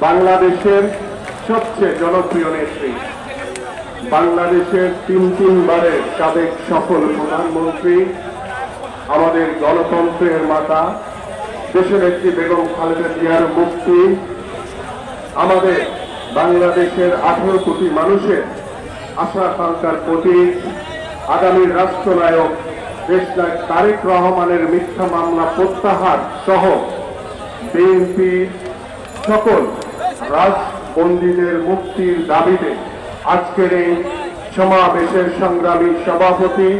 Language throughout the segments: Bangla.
বাংলাদেশের সবচেয়ে জনপ্রিয় নেত্রী। বাংলাদেশের তিন তিনবারের সাবেক সফল প্রধানমন্ত্রী, আমাদের গণতন্ত্রের মাতা, দেশের একটি বেগম খালেদা জিয়ার মুক্তি, আমাদের বাংলাদেশের আঠারো কোটি মানুষের আশা আকাঙ্ক্ষার প্রতীক, আগামী রাষ্ট্রনায়ক দেশনায়ক তারেক রহমানের মিথ্যা মামলা প্রত্যাহার সহ বিএনপি সকল রাজবন্দীদের মুক্তির দাবিতে আজকের এই সমাবেশের সংগ্রামী সভাপতি,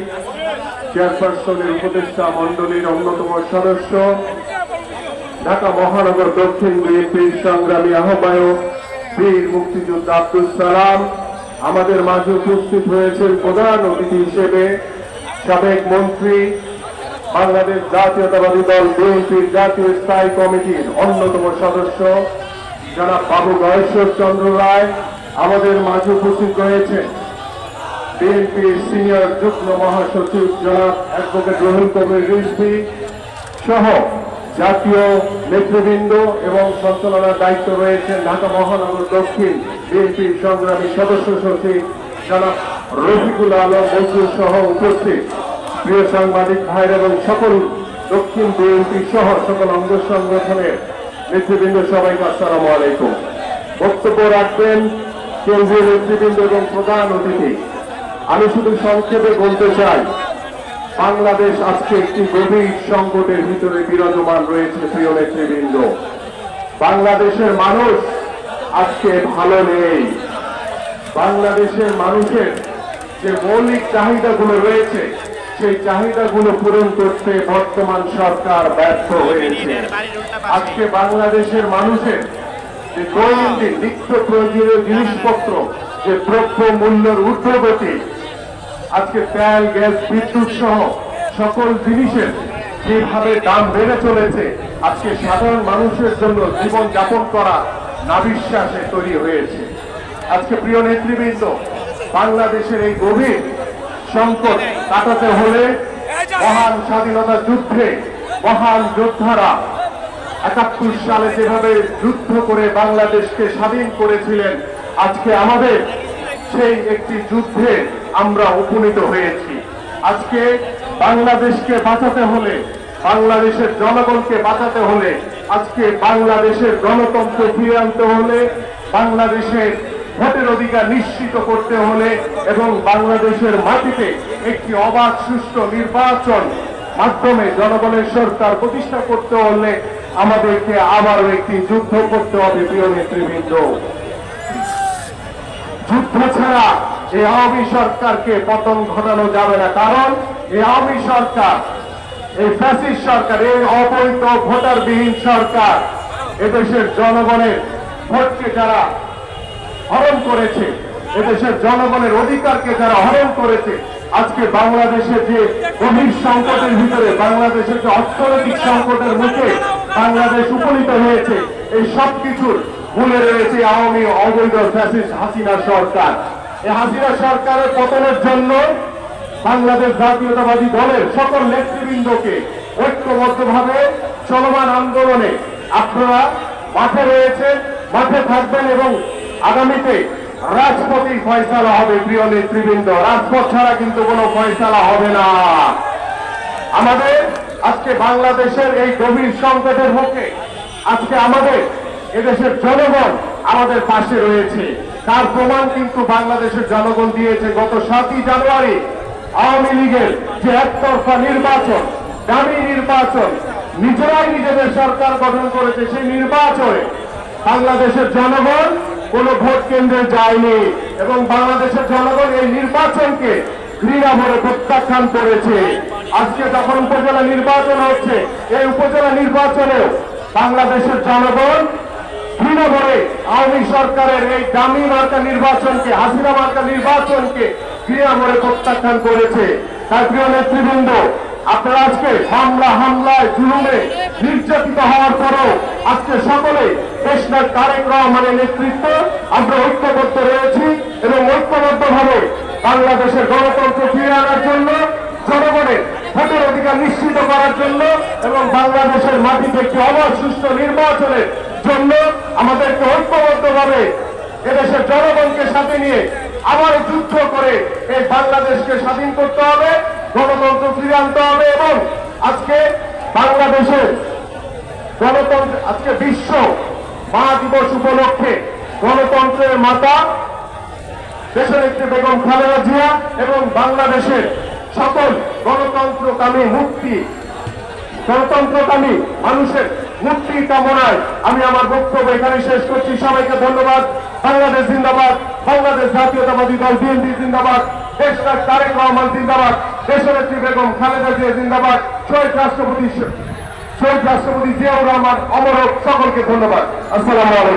চেয়ারপারসনের উপদেষ্টা মণ্ডলীর অন্যতম সদস্য, ঢাকা মহানগর দক্ষিণ বিএনপির সংগ্রামী আহ্বায়ক, বীর মুক্তিযোদ্ধা আব্দুল সালাম আমাদের মাঝে উপস্থিত হয়েছেন প্রধান অতিথি হিসেবে সাবেক মন্ত্রী বাংলাদেশ জাতীয়তাবাদী দল বিএনপির জাতীয় স্থায়ী কমিটির অন্যতম সদস্য, জনাব বাবু গয়েশ্বর চন্দ্র রায়। আমাদের মাঝে উপস্থিত রয়েছেন বিএনপির সিনিয়র যুগ্ম মহাসচিব জনাব অ্যাডভোকেট রুহুল কবির রিজভি সহ জাতীয় নেতৃবৃন্দ এবং সঞ্চালনার দায়িত্ব রয়েছে ঢাকা মহানগর দক্ষিণ বিএনপির সংগ্রামী সদস্য সচিব জনাব রফিকুল আলম মজুর সহ উপস্থিত। প্রিয় সাংবাদিক ভাইর এবং সকল দক্ষিণ বিএনপি সহ সকল অঙ্গ সংগঠনের নেতৃবৃন্দ, সবাইকে আসসালামু আলাইকুম। বক্তব্য রাখবেন কেন্দ্রীয় নেতৃবৃন্দ এবং প্রধান অতিথি। আমি শুধু সংক্ষেপে বলতে চাই বাংলাদেশ আজকে একটি গভীর সংকটের ভিতরে বিরাজমান রয়েছে, প্রিয় নেতৃবৃন্দ। বাংলাদেশের মানুষ আজকে ভালো নেই। বাংলাদেশের মানুষের যে মৌলিক চাহিদাগুলো রয়েছে, সেই চাহিদাগুলো পূরণ করতে বর্তমান সরকার ব্যর্থ হয়েছে। আজকে বাংলাদেশের মানুষের যে দৈনন্দিন নিত্য প্রয়োজনীয় জিনিসপত্র, যে দ্রব্য মূল্যের ঊর্ধ্বগতি আজকে তেল, গ্যাস, বিদ্যুৎ সহ সকল জিনিসের যেভাবে দাম বেড়ে চলেছে, আজকে সাধারণ মানুষের জন্য জীবন যাপন করা নাবিশ্বাসে তৈরি হয়েছে। আজকে প্রিয় নেতৃবৃন্দ, বাংলাদেশের এই গভীর সংকট কাটাতে হলে মহান স্বাধীনতা যুদ্ধে মহান যোদ্ধারা একাত্তর সালে যেভাবে যুদ্ধ করে বাংলাদেশকে স্বাধীন করেছিলেন, আজকে আমাদের সেই একটি যুদ্ধে আমরা উপনীত হয়েছি। আজকে বাংলাদেশকে বাঁচাতে হলে, বাংলাদেশের জনগণকে বাঁচাতে হলে, আজকে বাংলাদেশের গণতন্ত্র ফিরে আনতে হলে, বাংলাদেশের ভোটের অধিকার নিশ্চিত করতে হলে এবং বাংলাদেশের মাটিতে একটি অবাধ, সুষ্ঠু নির্বাচন মাধ্যমে জনগণের সরকার প্রতিষ্ঠা করতে হলে আমাদেরকে আবারও একটি যুদ্ধ করতে হবে, প্রিয় নেতৃবৃন্দ। যুদ্ধ ছাড়া এই আওয়ামী সরকারকে পতন ঘটানো যাবে না। কারণ এই আওয়ামী সরকার, এই ফ্যাসিস্ট সরকার, এই অবৈধ ভোটারবিহীন সরকার এদেশের জনগণের ভোটকে যারা হরণ করেছে, এদেশের জনগণের অধিকারকে যারা হরণ করেছে, আজকে বাংলাদেশের যে গভীর সংকটের ভিতরে, বাংলাদেশের যে অর্থনৈতিক সংকটের মুখে বাংলাদেশ উপনীত হয়েছে, এই সব কিছুর ভুলে রয়েছে আওয়ামী অবৈধ ফ্যাসিস্ট হাসিনা সরকার। এই হাসিনা সরকারের পতনের জন্য বাংলাদেশ জাতীয়তাবাদী দলের সকল নেতৃবৃন্দকে ঐক্যবদ্ধভাবে চলমান আন্দোলনে আপনারা মাঠে রয়েছে মাঠে থাকবেন এবং আগামীতে রাজপথই ফয়সালা হবে, প্রিয় নেতৃবৃন্দ। রাজপথ ছাড়া কিন্তু কোনো ফয়সালা হবে না। আমাদের আজকে বাংলাদেশের এই গভীর সংকটের মুখে, আজকে আমাদের এদেশের জনগণ আমাদের পাশে রয়েছে। তার প্রমাণ কিন্তু বাংলাদেশের জনগণ দিয়েছে গত সাতই জানুয়ারি আওয়ামী লীগের যে একতরফা নির্বাচন, দামি নির্বাচন, নিজেরাই নিজেদের সরকার গঠন করেছে সেই নির্বাচনে বাংলাদেশের জনগণ কোন ভোট কেন্দ্রে যায়নি এবং বাংলাদেশের জনগণ এই নির্বাচনকে ঘৃণা ভরে প্রত্যাখ্যান করেছে। আজকে যখন উপজেলা নির্বাচন হচ্ছে, এই উপজেলা নির্বাচনেও বাংলাদেশের জনগণ ঘৃণা আওয়ামী সরকারের এই দামি মার্কা নির্বাচনকে, হাসিনা মার্কা নির্বাচনকে ঘৃণা প্রত্যাখ্যান করেছে। তাই প্রিয় নেতৃবৃন্দ, আপনারা আজকে হামলা, হামলায়, জুলুমে নির্যাতিত হওয়ার পরও আজকে সকলে দেশনাথ তারেক রহমানের নেতৃত্ব আমরা ঐক্যবদ্ধ রয়েছি এবং ঐক্যবদ্ধ ভাবে বাংলাদেশের গণতন্ত্র ফিরে আনার জন্য, জনগণের ভোটের অধিকার নিশ্চিত করার জন্য এবং বাংলাদেশের মাটিতে একটি অবাধ সুস্থ নির্বাচনের জন্য আমাদেরকে ঐক্যবদ্ধভাবে এদেশের জনগণকে সাথে নিয়ে আবার যুদ্ধ করে এই বাংলাদেশকে স্বাধীন করতে হবে, গণতন্ত্র ফিরে আনতে হবে এবং আজকে বাংলাদেশের গণতন্ত্র, আজকে বিশ্ব মা দিবস উপলক্ষে গণতন্ত্রের মাতা দেশের একটি বেগম খালেদা জিয়া এবং বাংলাদেশের সকল গণতন্ত্রকামী, মুক্তি, গণতন্ত্রকামী মানুষের মুক্তি কামনায় আমি আমার বক্তব্য এখানে শেষ করছি। সবাইকে ধন্যবাদ। বাংলাদেশ জিন্দাবাদ। বাংলাদেশ জাতীয়তাবাদী দল, বিএনপি জিন্দাবাদ। দেশটা তারেক রহমান জিন্দাবাদ। দেশনেত্রী বেগম খালেদা জিয়া জিন্দাবাদ। শহীদ রাষ্ট্রপতি শহীদ রাষ্ট্রপতি জিয়াউর রহমান, অমরক। সকলকে ধন্যবাদ। আসসালামু আলাইকুম।